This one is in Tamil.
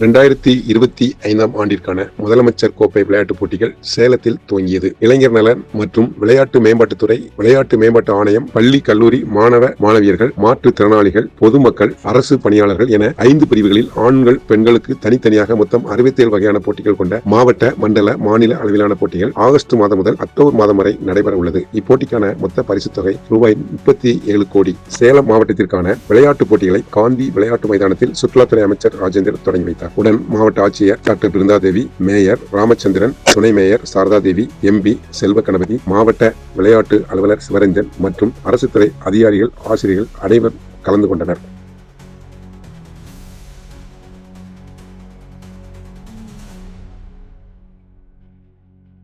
ரெண்டாயிரத்தி இருபத்தி ஐந்தாம் ஆண்டிற்கான முதலமைச்சர் கோப்பை விளையாட்டுப் போட்டிகள் சேலத்தில் துவங்கியது. இளைஞர் நலன் மற்றும் விளையாட்டு மேம்பாட்டுத்துறை விளையாட்டு மேம்பாட்டு ஆணையம் பள்ளி கல்லூரி மாணவ மாணவியர்கள் மாற்றுத்திறனாளிகள் பொதுமக்கள் அரசு பணியாளர்கள் என ஐந்து பிரிவுகளில் ஆண்கள் பெண்களுக்கு தனித்தனியாக மொத்தம் அறுபத்தேழு வகையான போட்டிகள் கொண்ட மாவட்ட மண்டல மாநில அளவிலான போட்டிகள் ஆகஸ்ட் மாதம் முதல் அக்டோபர் மாதம் வரை நடைபெற உள்ளது. இப்போட்டிக்கான மொத்த பரிசுத் தொகை ரூபாய் முப்பத்தி ஏழு கோடி. சேலம் மாவட்டத்திற்கான விளையாட்டுப் போட்டிகளை காந்தி விளையாட்டு மைதானத்தில் சுற்றுலாத்துறை அமைச்சர் ராஜேந்தர் தொடங்கி வைத்தார். உடன் மாவட்ட ஆட்சியர் டாக்டர் பிருந்தாதேவி மேயர் ராமச்சந்திரன் துணை மேயர் சாரதாதேவி எம்பி செல்வ கணபதி மாவட்ட விளையாட்டு அலுவலர் சிவரஞ்சன் மற்றும் அரசு துறை அதிகாரிகள் ஆசிரியர்கள் அனைவர் கலந்து கொண்டனர்.